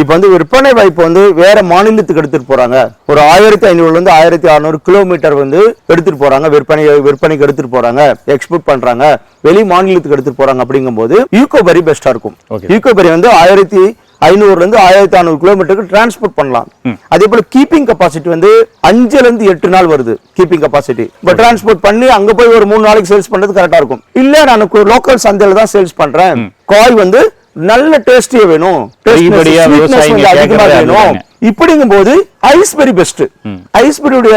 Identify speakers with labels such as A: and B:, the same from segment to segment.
A: இப்போ வந்து விற்பனை வாய்ப்பு வந்து வேற மாநிலத்துக்கு எடுத்துட்டு போறாங்க. ஒரு ஆயிரத்தி ஐநூறுல இருந்து ஆயிரத்தி அறுநூறு கிலோமீட்டர் வந்து எடுத்துட்டு போறாங்க. விற்பனை விற்பனைக்கு எடுத்துட்டு போறாங்க. எக்ஸ்போர்ட் பண்றாங்க. வெளி மாநிலத்துக்கு எடுத்துட்டு போறாங்க அப்படிங்கும்போது ஈகோபரி பெஸ்டா இருக்கும். ஈகோபரி வந்து ஆயிரத்தி ஐநூறுல இருந்து ஆயிரத்தி அறுநூறு கிலோமீட்டருக்கு டிரான்ஸ்போர்ட் பண்ணலாம். அதே போல கீப்பிங் கெப்பாசிட்டி வந்து அஞ்சுல இருந்து எட்டு நாள் வருது கீப்பிங் கெப்பாசிட்டி இப்போ டிரான்ஸ்போர்ட் பண்ணி அங்க போய் ஒரு மூணு நாளைக்கு சேல்ஸ் பண்றது கரெக்டா இருக்கும். இல்ல நான் லோக்கல் சந்தையில தான் சேல்ஸ் பண்றேன். காய் வந்து நல்ல டேஸ்டியா வேணும். அதிகமா வேணும். இப்படிங்கும் போது ஐஸ்பெரி பெஸ்ட் ஐஸ்பெரியுடைய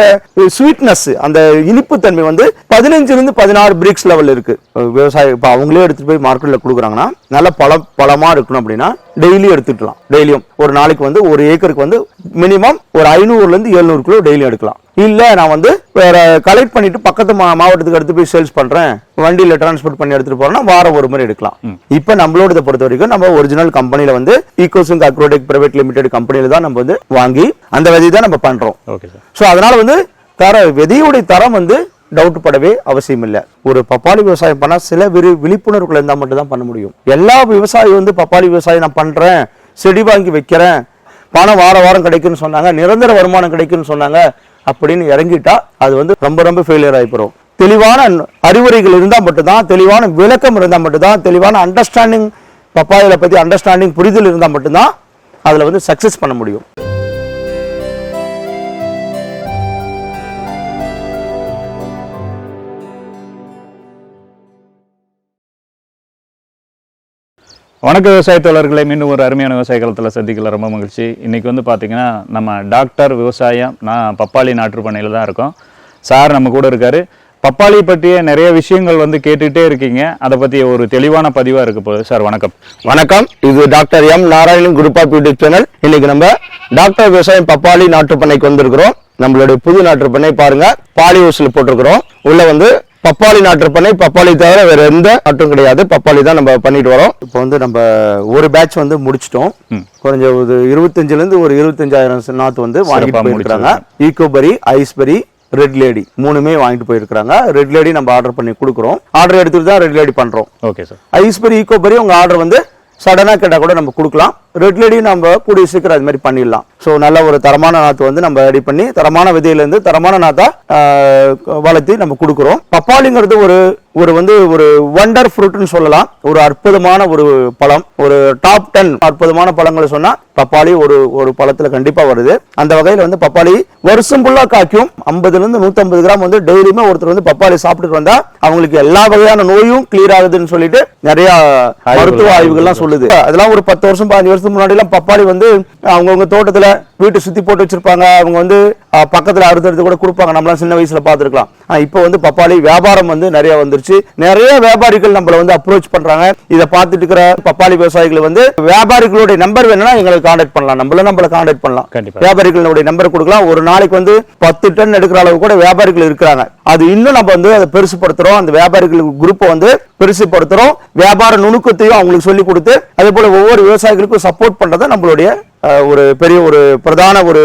A: ஸ்வீட்னஸ் அந்த இனிப்பு தன்மை வந்து பதினஞ்சுல இருந்து பதினாறு பிரிக்ஸ் லெவல் இருக்கு. விவசாய இப்ப அவங்களே எடுத்துட்டு போய் மார்க்கெட்ல கொடுக்குறாங்கன்னா நல்ல பழ பழமா இருக்கணும் அப்படின்னா டெய்லி எடுத்துக்கலாம் டெய்லியும். ஒரு நாளைக்கு வந்து ஒரு ஏக்கருக்கு வந்து மினிமம் ஒரு ஐநூறுல இருந்து எழுநூறு கிலோ டெய்லியும் எடுக்கலாம். இல்ல நான் வந்து வேற கலெக்ட் பண்ணிட்டு பக்கத்து மா- மாவட்டத்துக்கு எடுத்து போய் சேல்ஸ் பண்றேன். வண்டியில டிரான்ஸ்போர்ட் பண்ணி எடுத்துட்டு போறேன்னா வாரம் ஒரு முறை எடுக்கலாம். இப்ப நம்மளோட பொறுத்த வரைக்கும் நம்ம ஒரிஜினல் கம்பெனில வந்து ஈகோசிங் அக்ரோடெக் பிரைவேட் லிமிடெட் கம்பெனில தான் நம்ம வந்து வாங்கி அந்த விதை தான் நம்ம பண்றோம்.
B: ஓகே சார்
A: ஸோ அதனால வந்து தர விதையுடைய தரம் வந்து டவுட் படவே அவசியம் இல்லை. ஒரு பப்பாளி விவசாயம் பண்ணா சில விரு விழிப்புணர்வுகள் இருந்தால் மட்டும் தான் பண்ண முடியும். எல்லா விவசாயி வந்து பப்பாளி விவசாயம் நான் பண்றேன் செடி வாங்கி வைக்கிறேன் பணம் வார வாரம் கிடைக்குன்னு சொன்னாங்க நிரந்தர வருமானம் கிடைக்குன்னு சொன்னாங்க அப்படின்னு இறங்கிட்டா அது வந்து ரொம்ப ரொம்ப ஃபெயிலியர் ஆகிப்போம் தெளிவான அறிவுரைகள் இருந்தால் மட்டும்தான் தெளிவான விளக்கம் இருந்தால் மட்டும்தான் தெளிவான அண்டர்ஸ்டாண்டிங் பப்பாயில பத்தி அண்டர்ஸ்டாண்டிங் புரிதல் இருந்தால் மட்டும்தான் அதுல வந்து சக்ஸஸ் பண்ண முடியும்.
B: வணக்க விவசாய தோழர்களை மீண்டும் ஒரு அருமையான விவசாய காலத்தில் சந்திக்கல. ரொம்ப மகிழ்ச்சி. இன்றைக்கி வந்து பார்த்திங்கன்னா நம்ம டாக்டர் விவசாயம் நான் பப்பாளி நாற்று பண்ணையில் தான் இருக்கோம். சார் நம்ம கூட இருக்கார். பப்பாளி பற்றிய நிறைய விஷயங்கள் வந்து கேட்டுக்கிட்டே இருக்கீங்க. அதை பற்றி ஒரு தெளிவான பதிவாக இருக்க போகுது. சார் வணக்கம்.
A: வணக்கம். இது doctor M Narayanan group of YouTube channel. இன்னைக்கு நம்ம டாக்டர் விவசாயம் பப்பாளி நாட்டுப்பண்ணைக்கு வந்திருக்கிறோம். நம்மளுடைய புது நாட்டுப்பண்ணை பாருங்க. பாலி ஹவுஸ்ல போட்டிருக்கிறோம். உள்ள வந்து பப்பாளி நாட்டுப்பண்ணை பப்பாளி தவிர வேற எந்த நாட்டும் கிடையாது. பப்பாளி தான் நம்ம பண்ணிட்டு வரோம். இப்போ வந்து நம்ம ஒரு பேட்ச் வந்து முடிச்சிட்டோம். கொஞ்சம் ஒரு இருபத்தஞ்சுல இருந்து ஒரு இருபத்தஞ்சாயிரம் நாத்து வந்து வாங்கிட்டு
B: சிறப்பா
A: போயிருக்காங்க ஈகோபரி ஐஸ்பெரி ரெட் லேடி மூணுமே வாங்கிட்டு போயிருக்காங்க ரெட் லேடி நம்ம ஆர்டர் பண்ணி கொடுக்குறோம். ஆர்டர் எடுத்துட்டு தான் ரெட் லேடி பண்றோம்.
B: ஓகே சார்
A: ஐஸ்பெரி ஈகோபெரி உங்க ஆர்டர் வந்து சடனா கேட்டா கூட நம்ம கொடுக்கலாம். ரெட் லேடி நம்ம கூடிய சீக்கிரம் அது மாதிரி பண்ணிடலாம். ஸோ நல்ல ஒரு தரமான நாத்து வந்து நம்ம ரெடி பண்ணி தரமான விதையில இருந்து தரமான நாத்தா ஆஹ், வளர்த்தி நம்ம கொடுக்குறோம். பப்பாளிங்கிறது ஒரு ஒரு வந்து ஒரு வண்டர் ஃப்ரூட்னு சொல்லலாம். ஒரு அற்புதமான ஒரு பழம். ஒரு டாப் டென் அற்புதமான பழங்களை சொன்னா பப்பாளி ஒரு ஒரு பழத்துல கண்டிப்பா வருது. அந்த வகையில வந்து பப்பாளி வருஷம் ஃபுல்லா காய்க்கும். ஐம்பதுல இருந்து நூத்தம்பது கிராம் வந்து டெய்லியுமே ஒருத்தர் வந்து பப்பாளி சாப்பிட்டுட்டு வந்தா அவங்களுக்கு எல்லா வகையான நோயும் கிளியர் ஆகுதுன்னு சொல்லிட்டு நிறைய மருத்துவ ஆய்வுகள்லாம் சொல்லுது. அதெல்லாம் ஒரு பத்து வருஷம் பதினஞ்சு வருஷத்துக்கு முன்னாடி எல்லாம் பப்பாளி வந்து அவங்கவுங்க தோட்டத்துல வீட்டை சுத்தி போட்டு வச்சிருப்பாங்க. அவங்க வந்து பக்கத்துல அறுத்தெடுத்து கூட கொடுப்பாங்க. நம்மளாம் சின்ன வயசுல பார்த்துருக்கலாம். இப்போ வந்து பப்பாளி வியாபாரம் வந்து நிறைய வந்துருச்சு. நிறைய வியாபாரிகள் நம்மள வந்து அப்ரோச் பண்றாங்க. இதை பார்த்துட்டு இருக்கிற பப்பாளி விவசாயிகள் வந்து வியாபாரிகளுடைய நம்பர் வேணும்னா எங்களுக்கு கான்டாக்ட் பண்ணலாம். நம்மள நம்மள கான்டாக்ட் பண்ணலாம். வியாபாரிகளுடைய நம்பர் கொடுக்கலாம். ஒரு நாளைக்கு வந்து பத்து டன் எடுக்கிற அளவு கூட வியாபாரிகள் இருக்கிறாங்க. அது இன்னும் நம்ம வந்து அதை பெருசுப்படுத்துறோம் அந்த வியாபாரிகளுக்கு குரூப்பை வந்து பெருசுப்படுத்துறோம். வியாபார நுணுக்கத்தையும் அவங்களுக்கு சொல்லி கொடுத்து அதே போல ஒவ்வொரு விவசாயிகளுக்கும் சப்போர்ட் பண்றது நம்மளுடைய ஒரு பெரிய ஒரு பிரதான ஒரு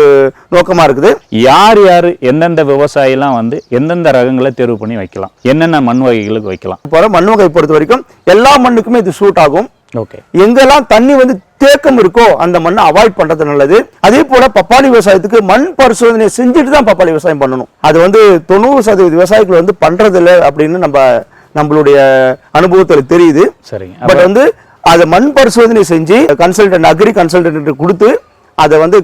A: நோக்கமா இருக்குது.
B: யார் யார் எந்தெந்த விவசாயிலாம் வந்து எந்தெந்த ரகங்களை தேர்வு பண்ணி வைக்கலாம்? என்னென்ன மண் வகைகளுக்கு வைக்கலாம்?
A: போல மண் வகை பொறுத்த வரைக்கும் எல்லா மண்ணுக்குமே இது சூட் ஆகும்.
B: ஓகே.
A: எங்கெல்லாம் தண்ணி வந்து தேக்கம் இருக்கோ அந்த மண்ணை அவாய்ட் பண்றது நல்லது. அதே போல பப்பாளி விவசாயத்துக்கு மண் பரிசோதனை செஞ்சுட்டு தான் பப்பாளி விவசாயம் பண்ணணும். அது வந்து தொண்ணூறு சதவீத விவசாயிகள் வந்து பண்றது இல்லை அப்படின்னு நம்ம நம்மளுடைய அனுபவத்துல தெரியுது.
B: சரிங்க.
A: பட் வந்து அதை மண் பரிசோதனை செஞ்சு கன்சல்டன்ட் அக்ரி கன்சல்டன்ட் கொடுத்து அதை வந்து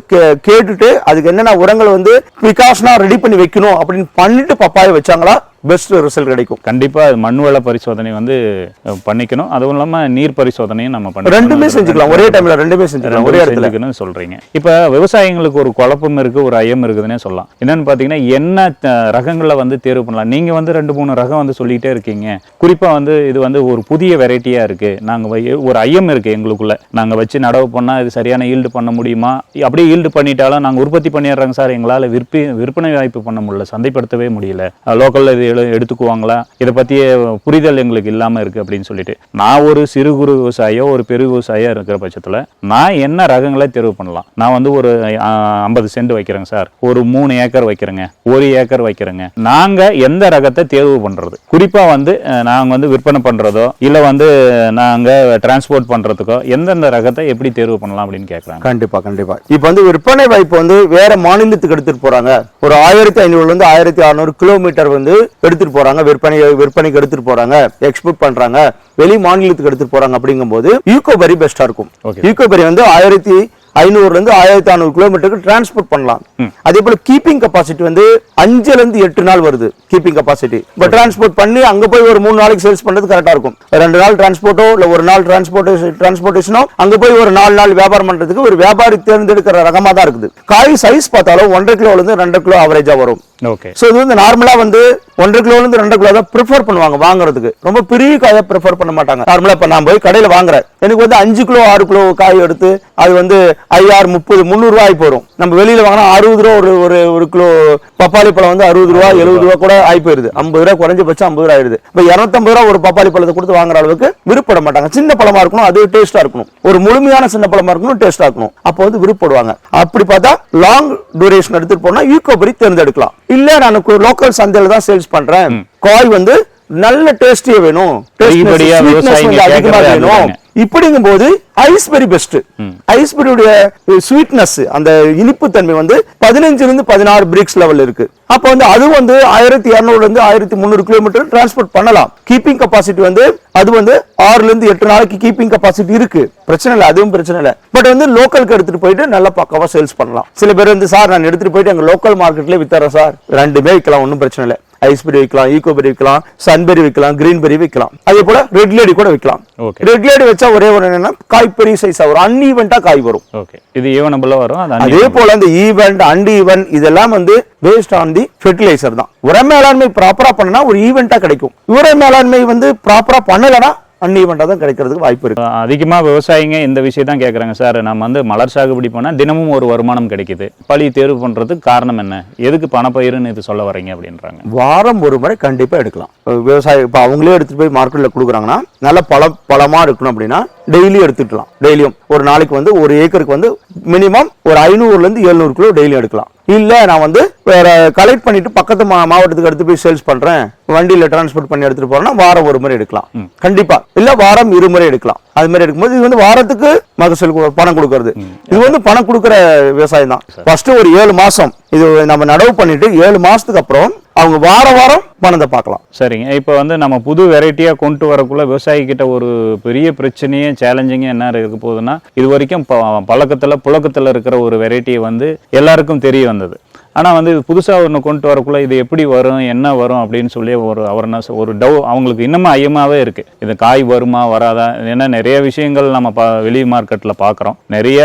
A: கேட்டுட்டு அதுக்கு என்னென்ன உரங்கள் வந்து பிகாஷனா ரெடி பண்ணி வைக்கணும் அப்படின்னு பண்ணிட்டு பப்பாயை வச்சாங்களா? பெஸ்ட் ரிசல்ட் கிடைக்கும்.
B: கண்டிப்பா அது மண் வள பரிசோதனை வந்து பண்ணிக்கணும். அதுவும் இல்லாம நீர் பரிசோதனையும் நம்ம பண்ணி
A: ரெண்டுமே செஞ்சுக்கலாம். ஒரே டைம்ல ரெண்டுமே செஞ்சுக்கலாம். ஒரே இடத்துல.
B: சொல்றீங்க. இப்ப விவசாயிங்களுக்கு ஒரு குழப்பம் இருக்கு ஒரு ஐயம் இருக்குதுன்னே சொல்லலாம். என்னன்னு பாத்தீங்கன்னா என்ன ரகங்களை வந்து தேர்வு பண்ணலாம்? நீங்க வந்து ரெண்டு மூணு ரகம் வந்து சொல்லிட்டே இருக்கீங்க. குறிப்பா வந்து இது வந்து ஒரு புதிய வெரைட்டியா இருக்கு. நாங்க வை- ஒரு ஐயம் இருக்கு எங்களுக்குள்ள. நாங்க வச்சு நடவு பண்ணா இது சரியான ஈல்டு பண்ண முடியுமா? அப்படியே ஈல்டு பண்ணிட்டாலும் நாங்க உற்பத்தி பண்ணிடுறோங்க சார். எங்களால விற்பி விற்பனை வாய்ப்பு பண்ண முடியல. சந்தைப்படுத்தவே முடியல. லோக்கல்ல இது எடு எடுத்துக்குவாங்களா? இதை பற்றிய புரிதல் எங்களுக்கு இல்லாமல் இருக்குது அப்படின்னு சொல்லிட்டு. நான் ஒரு சிறு குறு விவசாயியோ ஒரு பெரு விவசாயியோ இருக்கிற பட்சத்தில் நான் என்ன ரகங்களை தேர்வு பண்ணலாம்? நான் வந்து ஒரு ஐம்பது சென்ட் வைக்கிறேங்க சார். ஒரு மூணு ஏக்கர் வைக்கிறேங்க. ஒரு ஏக்கர் வைக்கிறேங்க. நாங்கள் எந்த ரகத்தை தேர்வு பண்ணுறது குறிப்பாக வந்து நாங்கள் வந்து விற்பனை பண்ணுறதோ இல்லை வந்து நாங்கள் டிரான்ஸ்போர்ட் பண்ணுறதுக்கோ எந்தெந்த ரகத்தை எப்படி தேர்வு பண்ணலாம் அப்படின்னு கேட்குறாங்க
A: கண்டிப்பா கண்டிப்பா. இப்போ வந்து விற்பனை வாய்ப்பு வந்து வேற மாநிலத்துக்கு எடுத்துகிட்டு போறாங்க. ஒரு ஆயிரத்தி ஐநூறுல இருந்து ஆயிரத்தி அறநூறு கிலோமீட்டர் வந்து எடுத்துட்டு போறாங்க விற்பனை விற்பனைக்கு எடுத்துட்டு போறாங்க எக்ஸ்போர்ட் பண்றாங்க வெளி மாநிலத்துக்கு எடுத்துட்டு போறாங்க அப்படிங்கும்போது ஈகோபரி பெஸ்டா இருக்கும். ஈகோபரி வந்து ஆயிரத்தி ஐநூறுல இருந்து ஆயிரத்தி அறுநூறு கிலோமீட்டருக்கு டிரான்ஸ்போர்ட் பண்ணலாம். அதே போல கீப்பிங் கெப்பாசிட்டி வந்து அஞ்சுல இருந்து எட்டு நாள் வருது கீப்பிங் கெப்பாசிட்டி இப்போ டிரான்ஸ்போர்ட் பண்ணி அங்க போய் ஒரு மூணு நாளைக்கு சேல்ஸ் பண்றது கரெக்டா இருக்கும். ரெண்டு நாள் டிரான்ஸ்போர்ட்டோ இல்ல ஒரு நாள் டிரான்ஸ்போர்ட் டிரான்ஸ்போர்ட்டேஷனோ அங்க போய் ஒரு நாலு நாள் வியாபாரம் பண்றதுக்கு ஒரு வியாபாரி தேர்ந்தெடுக்கிற ரகமா தான் இருக்குது. காய் சைஸ் பார்த்தாலும் ஒன்றரை கிலோல இருந்து ரெண்டரை கிலோ ஆவரேஜா வரும்.
B: ஓகே
A: ஸோ இது வந்து நார்மலா வந்து ஒன்றரை கிலோல இருந்து ரெண்டு கிலோ தான் ப்ரிஃபர் பண்ணுவாங்க வாங்குறதுக்கு. ரொம்ப பெரிய காயை ப்ரிஃபர் பண்ண மாட்டாங்க. நார்மலா இப்ப நான் போய் கடையில வாங்குறேன். எனக்கு வந்து அஞ்சு கிலோ ஆறு கிலோ காய் எடுத்து அது வந்து ஐயாறு முப்பது முந்நூறு ரூபாய் போயிடும் நம்ம வெளியில வாங்கினா அறுபது ரூபா ஒரு ஒரு ஒரு கிலோ பப்பாளி பழம் வந்து அறுபது ரூபா எழுபது ரூபா. கூட ஆகி போயிருது ஐம்பது ரூபா குறைஞ்சபட்சம் ஐம்பது ரூபா ஆயிடுது. இப்போ இரநூத்தம்பது ரூபா ஒரு பப்பாளி பழத்தை கொடுத்து வாங்குற அளவுக்கு விருப்பப்பட மாட்டாங்க. சின்ன பழமா இருக்கணும் அது டேஸ்டா இருக்கணும். ஒரு முழுமையான சின்ன பழமா இருக்கணும் டேஸ்டா இருக்கணும். அப்போ வந்து விருப்பப்படுவாங்க. அப்படி பார்த்தா லாங் டூரேஷன் எடுத்துட்டு போனா ஈகோபரி தேர்ந்தெடுக்கலாம். இல்ல நான் லோக்கல் சந்தையில தான் சேல்ஸ் பண்றேன். காய் வந்து நல்ல டேஸ்டியா வேணும். அதிகமா வேணும். இப்படிங்கும் போது ஐஸ்பெரி பெஸ்ட் ஐஸ்பெரியுடைய ஸ்வீட்னஸ் அந்த இனிப்பு தன்மை வந்து பதினஞ்சுல இருந்து பதினாறு பிரிக்ஸ் லெவல் இருக்கு. அப்ப வந்து அது வந்து ஆயிரத்தி இருநூறுல இருந்து ஆயிரத்தி முந்நூறு கிலோமீட்டர் டிரான்ஸ்போர்ட் பண்ணலாம். கீப்பிங் கெப்பாசிட்டி வந்து அது வந்து ஆறுல இருந்து எட்டு நாளைக்கு கீப்பிங் கெப்பாசிட்டி இருக்கு. பிரச்சனை இல்லை அதுவும் பிரச்சனை இல்லை. பட் வந்து லோக்கலுக்கு எடுத்துட்டு போயிட்டு நல்லா பக்காவா சேல்ஸ் பண்ணலாம். சில பேர் வந்து சார் நான் எடுத்துட்டு போயிட்டு எங்க லோக்கல் மார்க்கெட்ல வித்தரேன் சார். ரெண்டுமே விற்கலாம் ஒன்றும் பிரச்சனை இல்லை. ஐஸ்பெரி விற்கலாம் ஈகோபெரி விற்கலாம் சன்பெரி விற்கலாம் கிரீன்பெரி விற்கலாம் அதே போல ரெட் லேடி கூட
B: Okay.
A: ரெட் லேடி வச்சா ஒரே ஒரு என்னன்னா காய் பெரிய சைஸா வரும். அன்ஈவெண்டா காய் வரும்.
B: இது ஈவனபிளாக வரும் அது
A: போல இந்த ஈவெண்ட் அண்ட் ஈவெண்ட் இதெல்லாம் வந்து பேஸ்ட் ஆன் தி ஃபெர்டிலைசர் தான். உர மேலாண்மை ப்ராப்பரா பண்ணனா ஒரு ஈவெண்டா கிடைக்கும். உர மேலாண்மை வந்து ப்ராப்பரா பண்ணலனா அன்ஈவெண்டா தான் கிடைக்கிறதுக்கு வாய்ப்பு இருக்கு.
B: அதிகமாக விவசாயிங்க இந்த விஷயம் தான் கேட்குறாங்க சார் நம்ம வந்து மலர் சாகுபடி பண்ணால் தினமும் ஒரு வருமானம் கிடைக்குது. பழி தேர்வு பண்ணுறதுக்கு காரணம் என்ன? எதுக்கு பணப்பயிருன்னு இது சொல்ல வரீங்க அப்படின்றாங்க.
A: வாரம் ஒரு முறை கண்டிப்பா எடுக்கலாம். விவசாயி இப்போ அவங்களே எடுத்துட்டு போய் மார்க்கெட்ல கொடுக்குறாங்கன்னா நல்ல பழ பழமா இருக்கணும் அப்படின்னா டெய்லி எடுத்துக்கலாம் டெய்லியும் ஒரு நாளைக்கு வந்து ஒரு ஏக்கருக்கு வந்து மினிமம் ஒரு ஐநூறுல இருந்து எழுநூறு கிலோ டெய்லியும் எடுக்கலாம். இல்ல நான் வந்து வேற கலெக்ட் பண்ணிட்டு பக்கத்து மா மாவட்டத்துக்கு எடுத்து போய் சேல்ஸ் பண்றேன். வண்டியில டிரான்ஸ்போர்ட் பண்ணி எடுத்துட்டு போறேன்னா வாரம் ஒரு முறை எடுக்கலாம். கண்டிப்பா. இல்ல வாரம் இருமுறை எடுக்கலாம். அது மாதிரி எடுக்கும்போது இது வந்து வாரத்துக்கு மகசூல் பணம் கொடுக்கறது. இது வந்து பணம் கொடுக்குற விவசாயம் தான். ஃபர்ஸ்ட் ஒரு ஏழு மாசம் இது நம்ம நடவு பண்ணிட்டு ஏழு மாசத்துக்கு அப்புறம் அவங்க வார வாரம் பணத்தை பார்க்கலாம்.
B: சரிங்க. இப்போ வந்து நம்ம புது வெரைட்டியாக கொண்டு வரக்குள்ள விவசாயி கிட்ட ஒரு பெரிய பிரச்சனையே சேலஞ்சிங்க என்ன இருக்க போகுதுன்னா இது வரைக்கும் பழக்கத்தில் புழக்கத்தில் இருக்கிற ஒரு வெரைட்டியை வந்து எல்லாருக்கும் தெரிய வந்தது. ஆனால் வந்து புதுசாக ஒன்று கொண்டு வரக்குள்ள இது எப்படி வரும் என்ன வரும் அப்படின்னு சொல்லி ஒரு அவர்னஸ் ஒரு டவ் அவங்களுக்கு இன்னமும் ஐயமாகவே இருக்குது இது காய் வருமா வராதா? ஏன்னா நிறைய விஷயங்கள் நம்ம பா வெளி மார்க்கெட்டில் பார்க்குறோம் நிறைய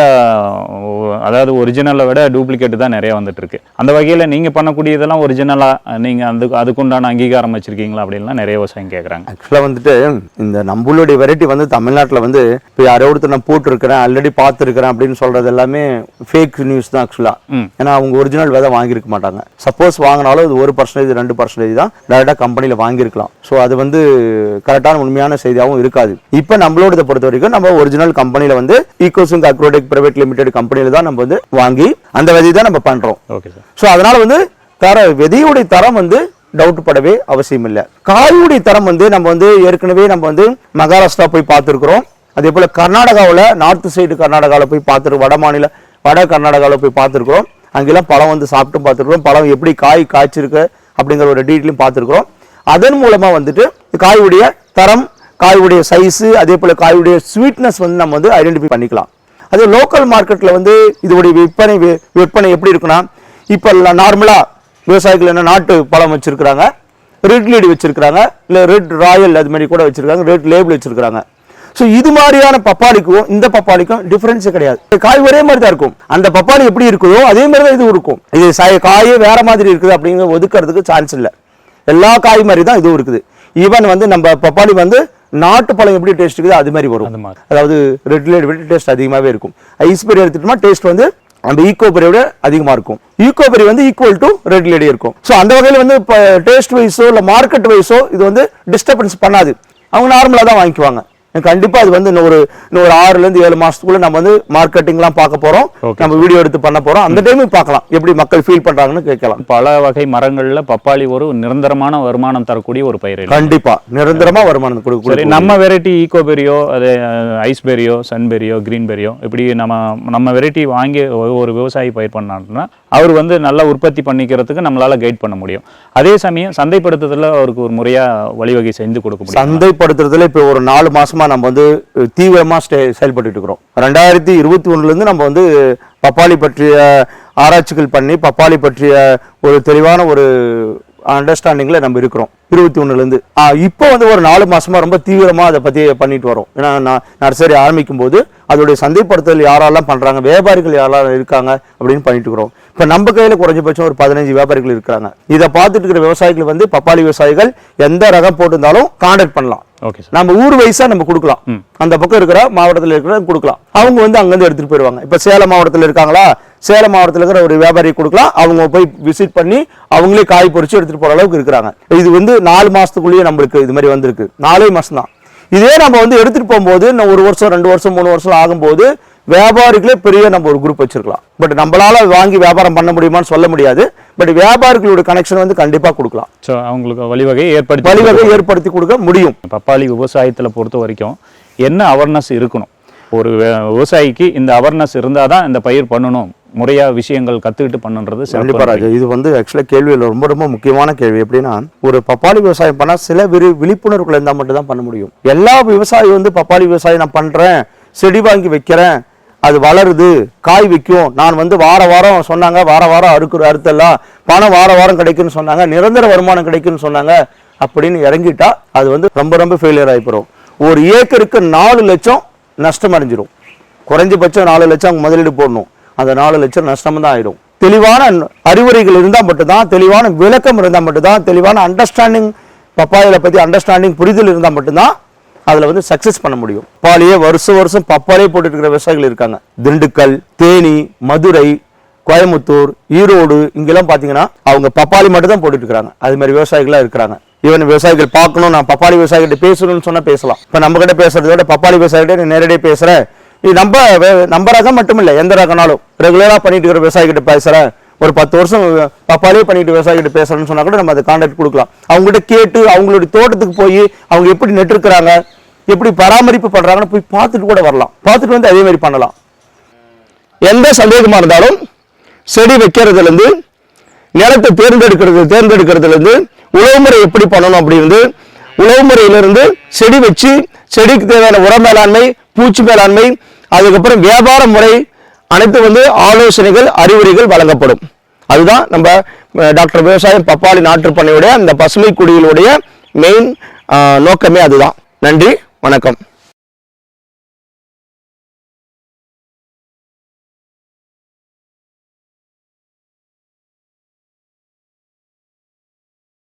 B: அதாவது ஒரிஜினலை விட டூப்ளிகேட் தான் நிறைய வந்துட்டு இருக்கு. அந்த வகையில் நீங்கள் பண்ணக்கூடியதெல்லாம் ஒரிஜினலாக நீங்கள் அந்த அதுக்குண்டான அங்கீகாரம் வச்சிருக்கீங்களா அப்படின்லாம் நிறைய விவசாயம் கேட்குறாங்க
A: ஆக்சுவலாக வந்துட்டு இந்த நம்மளுடைய வெரைட்டி வந்து தமிழ்நாட்டில் வந்து இப்போ யாரோ ஒருத்தர் நான் போட்டிருக்கிறேன் ஆல்ரெடி பார்த்துருக்கிறேன் அப்படின்னு சொல்றது எல்லாமே ஃபேக் நியூஸ் தான் ஆக்சுவலாக. ஏன்னா அவங்க ஒரிஜினல் விதை வாங்கியிருக்க மாட்டாங்க. சப்போஸ் வாங்கினாலும் இது ஒரு பர்சன்டேஜ் ரெண்டு பர்சன்டேஜ் தான் டேரெக்டாக கம்பெனியில் வாங்கியிருக்கலாம். ஸோ அது வந்து கரெக்டான உண்மையான செய்தியாகவும் இருக்காது. இப்போ நம்மளோட பொறுத்த வரைக்கும் நம்ம ஒரிஜினல் கம்பெனியில் வந்து ஈகோசிங் அக்ரோடெக் பிரைவேட் லிமிடெட் கம்பெனியில் தான் நம்ம வந்து வாங்கி அந்த விதையை தான் நம்ம பண்ணுறோம்
B: ஓகே சார்
A: ஸோ அதனால வந்து தர விதையுடைய தரம் வந்து டவுட் படவே அவசியம் இல்லை. காயுடைய தரம் வந்து நம்ம வந்து ஏற்கனவே நம்ம வந்து மகாராஷ்டிரா போய் பார்த்துருக்குறோம். அதே போல கர்நாடகாவில் நார்த் சைடு கர்நாடகாவில் போய் பார்த்துரு வட மாநில வட கர்நாடகாவில் போய் பார்த்துருக்குறோம். அங்கெல்லாம் பழம் வந்து சாப்பிட்டு பார்த்துருக்குறோம். பழம் எப்படி காய் காய்ச்சிருக்கு அப்படிங்கிற ஒரு டீட்டெயிலும் பார்த்துருக்குறோம். அதன் மூலமாக வந்துட்டு காயுடைய தரம் காயுடைய சைஸு அதே போல் காயுடைய ஸ்வீட்னஸ் வந்து நம்ம வந்து ஐடென்டிஃபை பண்ணிக்கலாம். அதே லோக்கல் மார்க்கெட்டில் வந்து இதோடைய விற்பனை விற்பனை எப்படி இருக்குன்னா இப்போ நார்மலாக விவசாயிகள் என்ன நாட்டு பழம் வச்சுருக்குறாங்க ரெட் லீடு வச்சுருக்குறாங்க இல்லை ரெட் ராயல் அது மாதிரி கூட வச்சுருக்காங்க ரெட் லேபிள் வச்சுருக்குறாங்க. ஸோ இது மாதிரியான பப்பாளிக்கும் இந்த பப்பாளிக்கும் டிஃபரன்ஸே கிடையாது. காய் ஒரே மாதிரி தான் இருக்கும். அந்த பப்பாளி எப்படி இருக்குதோ அதே மாதிரி தான் இது இருக்கும். இது காயே வேற மாதிரி இருக்குது அப்படிங்கிற ஒதுக்கிறதுக்கு சான்ஸ் இல்லை. எல்லா காய் மாதிரி தான் இதுவும் இருக்குது. ஈவன் வந்து நம்ம பப்பாளி வந்து நாட்டு பழம் எப்படி டேஸ்ட் இருக்குது அது மாதிரி வரும். அதாவது ரெட் லேட் விட டேஸ்ட் அதிகமாகவே இருக்கும். ஐஸ்பெரி எடுத்துட்டோம்னா டேஸ்ட் வந்து அந்த ஈக்கோபெரியை விட அதிகமா இருக்கும். ஈக்கோபெரி வந்து ஈக்குவல் டு ரெட் லேடி இருக்கும். ஸோ அந்த வகையில் வந்து இப்போ டேஸ்ட் வைஸோ இல்லை மார்க்கெட் வைஸோ இது வந்து டிஸ்டர்பன்ஸ் பண்ணாது. அவங்க நார்மலாக தான் வாங்கிக்குவாங்க. கண்டிப்பா அது வந்து இன்னும் ஒரு இன்னும் ஒரு ஆறுல இருந்து ஏழு மாசத்துக்குள்ள நம்ம வந்து மார்க்கெட்டிங்லாம் பார்க்க போறோம்.
B: Okay.
A: நம்ம வீடியோ எடுத்து பண்ண போறோம். அந்த டைம் பார்க்கலாம். எப்படி மக்கள் ஃபீல் பண்றாங்கன்னு கேட்கலாம்.
B: பல வகை மரங்கள்ல பப்பாளி ஒரு நிரந்தரமான வருமானம் தரக்கூடிய ஒரு பயிர் இல்லை.
A: கண்டிப்பா. நிரந்தரமா வருமானம்
B: சரி
A: கொடுக்க
B: நம்ம வெரைட்டி ஈகோபெரியோ அது ஐஸ்பெரியோ சன்பெரியோ கிரீன்பெரியோ இப்படி நம்ம நம்ம வெரைட்டி வாங்கி ஒரு- விவசாயி பயிர் பண்ணாருன்னா அவர் வந்து நல்லா உற்பத்தி பண்ணிக்கிறதுக்கு நம்மளால் கைட் பண்ண முடியும். அதே சமயம் சந்தைப்படுத்துதல அவருக்கு ஒரு முறையாக வழிவகை செஞ்சு கொடுக்க முடியும்?
A: சந்தைப்படுத்துறதுல இப்போ ஒரு நாலு மாதமாக நம்ம வந்து தீவிரமாக ஸ்டே செயல்பட்டு இருக்கிறோம் ரெண்டாயிரத்தி இருபத்தி ஒன்றுலேருந்து நம்ம வந்து பப்பாளி பற்றிய ஆராய்ச்சிகள் பண்ணி பப்பாளி பற்றிய ஒரு தெளிவான ஒரு அண்டர்ஸ்டாண்டிங்கில் நம்ம இருக்கிறோம் இருபத்தி ஒன்றுலேருந்து இப்போ வந்து ஒரு நாலு மாதமாக ரொம்ப தீவிரமாக அதை பற்றி பண்ணிட்டு வரோம். ஏன்னா நான் நர்சரி ஆரம்பிக்கும் போது அதோடைய சந்தைப்படுத்தல் யாரெல்லாம் பண்ணுறாங்க வியாபாரிகள் யாரெல்லாம் இருக்காங்க அப்படின்னு பண்ணிட்டு இருக்கிறோம். இப்போ நம்ம கையில குறைஞ்சபட்சம் ஒரு பதினஞ்சு வியாபாரிகள் இருக்கிறாங்க. இதை பார்த்துட்டு இருக்கிற விவசாயிகள் வந்து பப்பாளி விவசாயிகள் எந்த ரகம் போட்டிருந்தாலும் கான்டாக்ட் பண்ணலாம்.
B: ஓகே சார்
A: நம்ம ஊர் வைஸா நம்ம கொடுக்கலாம். அந்த பக்கம் இருக்கிற மாவட்டத்தில் இருக்கிற கொடுக்கலாம். அவங்க வந்து அங்கிருந்து எடுத்துட்டு போயிடுவாங்க இப்ப சேலம் மாவட்டத்தில் இருக்காங்களா? சேலம் மாவட்டத்தில் இருக்கிற ஒரு வியாபாரி கொடுக்கலாம். அவங்க போய் விசிட் பண்ணி அவங்களே காய் பொறிச்சு எடுத்துட்டு போற அளவுக்கு இருக்கிறாங்க. இது வந்து நாலு மாசத்துக்குள்ளேயே நம்மளுக்கு இது மாதிரி வந்திருக்கு. நாலே மாசம் தான் இதே நம்ம வந்து எடுத்துட்டு போகும்போது இன்னும் ஒரு வருஷம் ரெண்டு வருஷம் மூணு வருஷம் ஆகும்போது வியாபாரிகளே பெரிய நம்ம ஒரு குரூப் வச்சிருக்கலாம். பட் நம்மளால வாங்கி வியாபாரம் பண்ண முடியுமான்னு சொல்ல முடியாது. பட் வியாபாரிகளோட கனெக்ஷன் வந்து கண்டிப்பா கொடுக்கலாம்.
B: ஸோ அவங்களுக்கு வழிவகை ஏற்படுத்தி
A: வழிவகை ஏற்படுத்தி கொடுக்க முடியும்.
B: பப்பாளி விவசாயத்துல பொறுத்த வரைக்கும் என்ன அவேர்னஸ் இருக்கணும்? ஒரு விவசாயிக்கு இந்த அவேர்னஸ் இருந்தால் தான் இந்த பயிர் பண்ணணும். முறையா விஷயங்கள் கத்துக்கிட்டு பண்ணுன்றது
A: கண்டிப்பா
B: சிறப்பு
A: ராஜா இது வந்து ஆக்சுவலாக கேள்வியில் ரொம்ப ரொம்ப முக்கியமான கேள்வி. எப்படின்னா ஒரு பப்பாளி விவசாயம் பண்ணா சில விரி விழிப்புணர்வுகள் இருந்தால் மட்டும் தான் பண்ண முடியும். எல்லா விவசாயி வந்து பப்பாளி விவசாயம் நான் பண்றேன் செடி வாங்கி வைக்கிறேன் அது வளருது காய் விற்கும். நான் வந்து வார வாரம் சொன்னாங்க வார வாரம் அறுக்குற அறுத்தெல்லாம் பணம் வார வாரம் கிடைக்குன்னு சொன்னாங்க நிரந்தர வருமானம் கிடைக்குன்னு சொன்னாங்க அப்படின்னு இறங்கிட்டா அது வந்து ரொம்ப ரொம்ப ஃபெயிலியர் ஆகிப்போம் ஒரு ஏக்கருக்கு நாலு லட்சம் நஷ்டம் அடைஞ்சிடும் குறைஞ்சபட்சம் நாலு லட்சம் அவங்க முதலீடு போடணும். அந்த நாலு லட்சம் நஷ்டம் தான் ஆகிடும் தெளிவான அறிவுரைகள் இருந்தால் மட்டும்தான் தெளிவான விளக்கம் இருந்தால் மட்டும்தான் தெளிவான அண்டர்ஸ்டாண்டிங் பப்பாயில பற்றி அண்டர்ஸ்டாண்டிங் புரிதல் இருந்தால் மட்டும்தான் அதில் வந்து சக்ஸஸ் பண்ண முடியும். பப்பாளியே வருஷம் வருஷம் பப்பாளியே போட்டுட்டு இருக்கிற விவசாயிகள் இருக்காங்க. திண்டுக்கல் தேனி மதுரை கோயம்புத்தூர் ஈரோடு இங்கெல்லாம் பார்த்தீங்கன்னா அவங்க பப்பாளி மட்டும் தான் போட்டுட்டு இருக்காங்க அது மாதிரி விவசாயிகளாக இருக்கிறாங்க. ஈவன் விவசாயிகள் பார்க்கணும் நான் பப்பாளி விவசாயிகிட்ட பேசணும்னு சொன்னால் பேசலாம். இப்போ நம்ம கிட்ட பேசுறத விட பப்பாளி விவசாயிகிட்ட நேரடியாக பேசுகிறேன் இது நம்ம நம்ம ரகம் மட்டும் இல்லை எந்த ரகம்னாலும். ரெகுலராக பண்ணிட்டு இருக்கிற விவசாயிகிட்ட பேசுகிறேன் ஒரு பத்து வருஷம் பப்பாளியே பண்ணிட்டு விவசாயிகிட்ட பேசுறேன்னு சொன்னா கூட நம்ம அதை கான்டாக்ட் கொடுக்கலாம். அவங்ககிட்ட கேட்டு அவங்களுடைய தோட்டத்துக்கு போய் அவங்க எப்படி நெட்டிருக்கிறாங்க எப்படி பராமரிப்பு பண்றாங்கன்னு போய் பார்த்துட்டு கூட வரலாம். பார்த்துட்டு வந்து அதே மாதிரி பண்ணலாம். எந்த சந்தேகமாக இருந்தாலும் செடி வைக்கிறதுலேருந்து நிலத்தை தேர்ந்தெடுக்கிறது தேர்ந்தெடுக்கிறதுலேருந்து உழவு முறை எப்படி பண்ணணும் அப்படின்னு உழவு முறையிலிருந்து செடி வச்சு செடிக்கு தேவையான உர மேலாண்மை பூச்சி மேலாண்மை அதுக்கப்புறம் வியாபார முறை அனைத்து வந்து ஆலோசனைகள் அறிவுரைகள் வழங்கப்படும். அதுதான் நம்ம டாக்டர் விவசாயம் பப்பாளி நாட்டுப்பண்ணையுடைய அந்த பசுமை குடியிலுடைய மெயின் நோக்கமே அதுதான். நன்றி. வணக்கம்.